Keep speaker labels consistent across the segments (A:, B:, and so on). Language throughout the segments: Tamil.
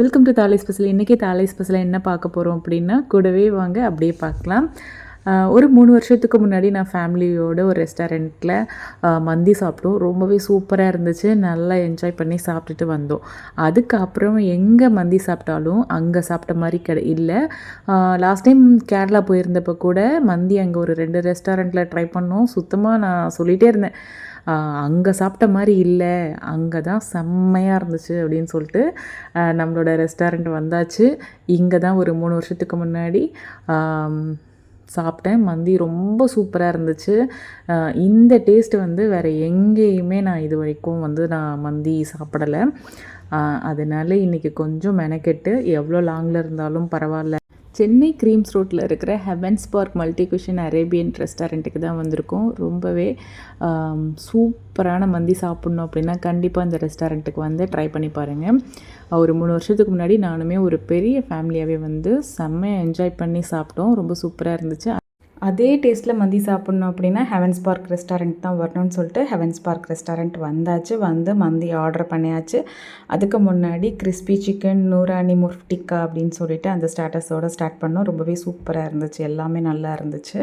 A: வெல்கம் டு தாலை ஸ்பெஷல் இன்றைக்கி தாலை ஸ்பெஷலில் என்ன பார்க்க போகிறோம் அப்படின்னா கூடவே வாங்க அப்படியே பார்க்கலாம். ஒரு மூணு வருஷத்துக்கு முன்னாடி நான் ஃபேமிலியோட ஒரு ரெஸ்டாரண்ட்டில் மந்தி சாப்பிட்டோம். ரொம்பவே சூப்பராக இருந்துச்சு. நல்லா என்ஜாய் பண்ணி சாப்பிட்டுட்டு வந்தோம். அதுக்கப்புறம் எங்கே மந்தி சாப்பிட்டாலும் அங்கே சாப்பிட்ட மாதிரி கிடை இல்லை. லாஸ்ட் டைம் கேரளா போயிருந்தப்போ கூட மந்தி அங்கே ஒரு ரெண்டு ரெஸ்டாரண்ட்டில் ட்ரை பண்ணோம். சுத்தமாக நான் சொல்லிகிட்டே இருந்தேன். அங்கே சாப்பிட்ட மாதிரி இல்லை அங்கே தான் செம்மையாக இருந்துச்சு அப்படின்னு சொல்லிட்டு நம்மளோட ரெஸ்டாரண்ட் வந்தாச்சு. இங்கே தான் ஒரு மூணு வருஷத்துக்கு முன்னாடி சாப்பிட்டேன். மந்தி ரொம்ப சூப்பராக இருந்துச்சு. இந்த டேஸ்ட் வந்து வேறு எங்கேயுமே நான் இது வரைக்கும் வந்து நான் மந்தி சாப்பிடலை. அதனால் இன்றைக்கி கொஞ்சம் மெனக்கெட்டு எவ்வளோ லாங்கில் இருந்தாலும் பரவாயில்ல. சென்னை க்ரீம்ஸ் ரோட்டில் இருக்கிற Heavens Park multi cuisine Arabian ரெஸ்டாரண்ட்டுக்கு தான் வந்திருக்கோம். ரொம்பவே சூப்பரான மந்தி சாப்பிட்ணும் அப்படின்னா கண்டிப்பாக இந்த ரெஸ்டாரண்ட்டுக்கு வந்து ட்ரை பண்ணி பாருங்கள் ஒரு மூணு வருஷத்துக்கு முன்னாடி நானுமே ஒரு பெரிய ஃபேமிலியாகவே வந்து செம்மையாக என்ஜாய் பண்ணி சாப்பிட்டோம். ரொம்ப சூப்பராக இருந்துச்சு. அதே டேஸ்ட்டில் மந்தி சாப்பிட்ணும் அப்படின்னா ஹெவன்ஸ் பார்க் ரெஸ்டாரண்ட் தான் வரணும்னு சொல்லிட்டு ஹெவன்ஸ் பார்க் ரெஸ்டாரண்ட் வந்தாச்சு. வந்து மந்தி ஆர்டர் பண்ணியாச்சு. அதுக்கு முன்னாடி கிறிஸ்பி சிக்கன் நூரானி முர்ஃப்டிக்கா அப்படின்னு சொல்லிட்டு அந்த ஸ்டேட்டஸோடு ஸ்டார்ட் பண்ணோம். ரொம்பவே சூப்பராக இருந்துச்சு. எல்லாமே நல்லா இருந்துச்சு.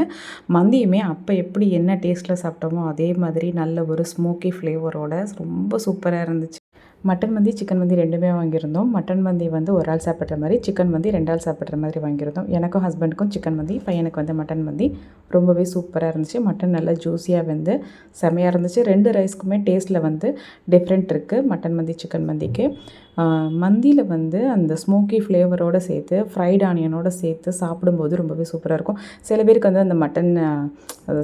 A: மந்தியுமே அப்போ எப்படி என்ன டேஸ்ட்டில் சாப்பிட்டோமோ அதே மாதிரி நல்ல ஒரு ஸ்மோக்கி ஃப்ளேவரோட ரொம்ப சூப்பராக இருந்துச்சு. மட்டன் மந்தி சிக்கன் மந்தி ரெண்டுமே வாங்கியிருந்தோம். மட்டன் மந்தி வந்து ஒரு ஆள் சாப்பிட்ற மாதிரி சிக்கன் மந்தி ரெண்டு ஆள் சாப்பிட்ற மாதிரி வாங்கியிருந்தோம். எனக்கும் ஹஸ்பண்டுக்கும் சிக்கன் மந்தி பையனுக்கு வந்து மட்டன் மந்தி. ரொம்பவே சூப்பராக இருந்துச்சு. மட்டன் நல்லா ஜூஸியாக வந்து செமையாக இருந்துச்சு. ரெண்டு ரைஸ்க்குமே டேஸ்ட்டில் வந்து டிஃப்ரெண்ட் இருக்குது மட்டன் மந்தி சிக்கன் மந்திக்கு. மந்தியில் வந்து அந்த ஸ்மோக்கி ஃப்ளேவரோடு சேர்த்து ஃப்ரைட் ஆனியனோட சேர்த்து சாப்பிடும்போது ரொம்பவே சூப்பராக இருக்கும். சில பேருக்கு வந்து அந்த மட்டன்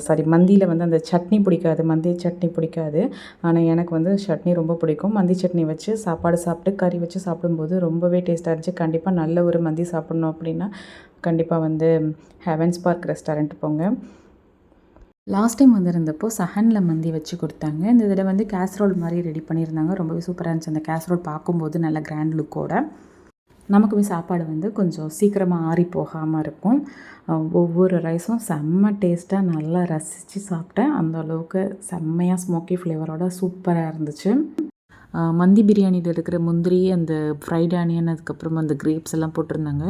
A: சாரி மந்தியில் வந்து அந்த சட்னி பிடிக்காது மந்தி சட்னி பிடிக்காது. ஆனால் எனக்கு வந்து சட்னி ரொம்ப பிடிக்கும். மந்தி சட்னி வச்சு சாப்பாடு சாப்பிட்டு கறி வச்சு சாப்பிடும்போது ரொம்பவே டேஸ்ட்டாக இருந்துச்சு. கண்டிப்பாக நல்ல ஒரு மந்தி சாப்பிட்ணும் அப்படின்னா கண்டிப்பாக வந்து ஹெவன்ஸ் பார்க் ரெஸ்டாரண்ட் போங்க. லாஸ்ட் டைம் வந்திருந்தப்போ சஹனில் மந்தி வச்சு கொடுத்தாங்க. இந்த இதில் வந்து கேஸ்ரோல் மாதிரி ரெடி பண்ணியிருந்தாங்க. ரொம்பவே சூப்பராக இருந்துச்சு. அந்த கேஸ்ரோல் பார்க்கும்போது நல்ல கிராண்ட் லுக்கோட நமக்குமே சாப்பாடு வந்து கொஞ்சம் சீக்கிரமாக ஆறி போகாமல் இருக்கும். ஒவ்வொரு ரைஸும் செம்ம டேஸ்ட்டாக நல்லா ரசித்து சாப்பிட்டேன். அந்த அளவுக்கு செம்மையாக ஸ்மோக்கி ஃப்ளேவரோட சூப்பராக இருந்துச்சு. மந்தி பிரியாணியில் இருக்கிற முந்திரி அந்த ஃப்ரைட் ஆனியன் அதுக்கப்புறம் அந்த கிரேப்ஸ் எல்லாம் போட்டிருந்தாங்க.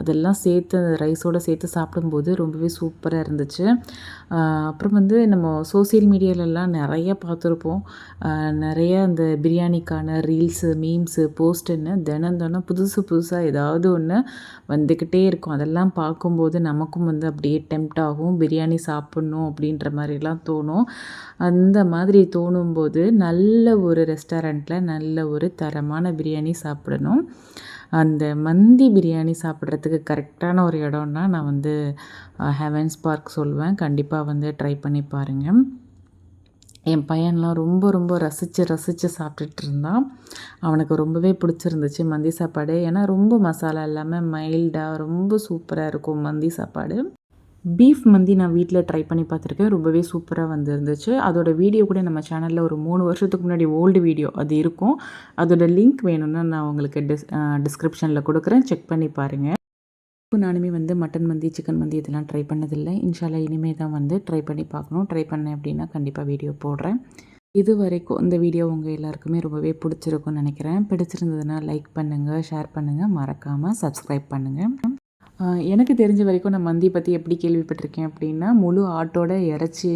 A: அதெல்லாம் சேர்த்து அந்த ரைஸோடு சேர்த்து சாப்பிடும்போது ரொம்பவே சூப்பராக இருந்துச்சு. அப்புறம் வந்து நம்ம சோசியல் மீடியாலெல்லாம் நிறைய பார்த்துருப்போம். நிறைய அந்த பிரியாணிக்கான ரீல்ஸு மீம்ஸு போஸ்ட்டுன்னு தினம் தினம் புதுசு புதுசாக ஏதாவது ஒன்று வந்துக்கிட்டே இருக்கும். அதெல்லாம் பார்க்கும்போது நமக்கும் வந்து அப்படியே டெம்ட் ஆகும். பிரியாணி சாப்பிட்ணும் அப்படின்ற மாதிரிலாம் தோணும். அந்த மாதிரி தோணும்போது நல்ல ஒரு ரெஸ்டாரண்ட்டில் நல்ல ஒரு தரமான பிரியாணி சாப்பிடணும். அந்த மந்தி பிரியாணி சாப்பிட்றதுக்கு கரெக்டான ஒரு இடம்னா நான் வந்து ஹெவன்ஸ் பார்க் சொல்லுவேன் கண்டிப்பாக வந்து ட்ரை பண்ணி பாருங்கள் என் பையன்லாம் ரொம்ப ரொம்ப ரசித்து ரசித்து சாப்பிட்டுட்டு இருந்தான். அவனுக்கு ரொம்பவே பிடிச்சிருந்துச்சு மந்தி சாப்பாடு. ஏன்னா ரொம்ப மசாலா இல்லாமல் மைல்டாக ரொம்ப சூப்பராக இருக்கும் மந்தி சாப்பாடு. பீஃப் மந்தி நான் வீட்டில் ட்ரை பண்ணி பார்த்துருக்கேன். ரொம்பவே சூப்பராக வந்துருந்துச்சு. அதோட வீடியோ கூட நம்ம சேனலில் ஒரு மூணு வருஷத்துக்கு முன்னாடி ஓல்டு வீடியோ அது இருக்கும். அதோட லிங்க் வேணும்னா நான் உங்களுக்கு டிஸ் டிஸ்கிரிப்ஷனில் கொடுக்குறேன். செக் பண்ணி பாருங்கள் நானுமே வந்து மட்டன் மந்தி சிக்கன் மந்தி இதெல்லாம் ட்ரை பண்ணதில்லை. இன்ஷால்லா இனிமே தான் வந்து ட்ரை பண்ணி பார்க்கணும். ட்ரை பண்ணேன் அப்படின்னா கண்டிப்பாக வீடியோ போடுறேன். இது வரைக்கும் இந்த வீடியோ உங்கள் எல்லாருக்குமே ரொம்பவே பிடிச்சிருக்கும்னு நினைக்கிறேன். பிடிச்சிருந்ததுன்னா லைக் பண்ணுங்கள் ஷேர் பண்ணுங்கள் மறக்காமல் சப்ஸ்கிரைப் பண்ணுங்கள் எனக்கு தெரிஞ்ச வரைக்கும் நான் மந்தி பற்றி எப்படி கேள்விப்பட்டிருக்கேன் அப்படின்னா முழு ஆட்டோட இறச்சி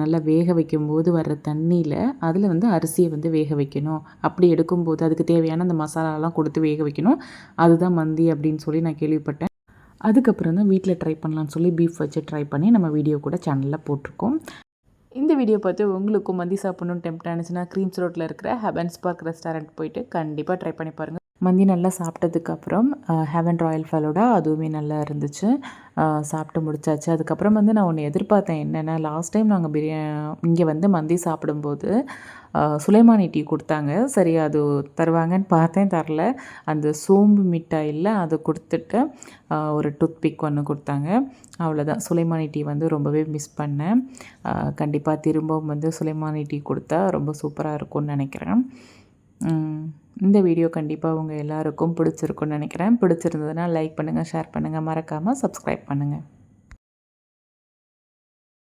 A: நல்லா வேக வைக்கும்போது வர்ற தண்ணியில் அதில் வந்து அரிசியை வந்து வேக வைக்கணும். அப்படி எடுக்கும்போது அதுக்கு தேவையான அந்த மசாலாலாம் கொடுத்து வேக வைக்கணும். அதுதான் மந்தி அப்படின்னு சொல்லி நான் கேள்விப்பட்டேன். அதுக்கப்புறம் தான் வீட்டில் ட்ரை பண்ணலான்னு சொல்லி பீஃப் வச்சு ட்ரை பண்ணி நம்ம வீடியோ கூட சேனலில் போட்டிருக்கோம். இந்த வீடியோ பார்த்து உங்களுக்கும் மந்தி சாப்பிட்ணுன்னு டெம்ப்ட் ஆனிச்சுன்னா க்ரீம்ஸ் ரோட்டில் இருக்கிற ஹெபன்ஸ் பார்க் ரெஸ்டாரண்ட் போயிட்டு கண்டிப்பாக ட்ரை பண்ணி பாருங்கள் மந்தி நல்லா சாப்பிட்டதுக்கப்புறம் ஹெவன் ராயல் ஃபலோடா அதுவுமே நல்லா இருந்துச்சு. சாப்பிட்டு முடிச்சாச்சு. அதுக்கப்புறம் வந்து நான் ஒன்று எதிர்பார்த்தேன் என்னென்னா லாஸ்ட் டைம் நாங்கள் பிரியா இங்கே வந்து மந்தி சாப்பிடும்போது சுலைமானி டீ கொடுத்தாங்க. சரி அது தருவாங்கன்னு பார்த்தேன் தரல. அந்த சோம்பு மிட்டாயில் அதை கொடுத்துட்டு ஒரு டூத் பிக் ஒன்று கொடுத்தாங்க. அவ்வளோதான் சுலைமானி டீ வந்து ரொம்பவே மிஸ் பண்ணேன். கண்டிப்பாக திரும்பவும் வந்து சுலைமானி டீ கொடுத்தா ரொம்ப சூப்பராக இருக்கும்னு நினைக்கிறேன். இந்த வீடியோ கண்டிப்பாக உங்கள் எல்லாருக்கும் பிடிச்சிருக்கும்னு நினைக்கிறேன். பிடிச்சிருந்ததுன்னா லைக் பண்ணுங்கள் ஷேர் பண்ணுங்கள் மறக்காமல் சப்ஸ்கிரைப் பண்ணுங்கள்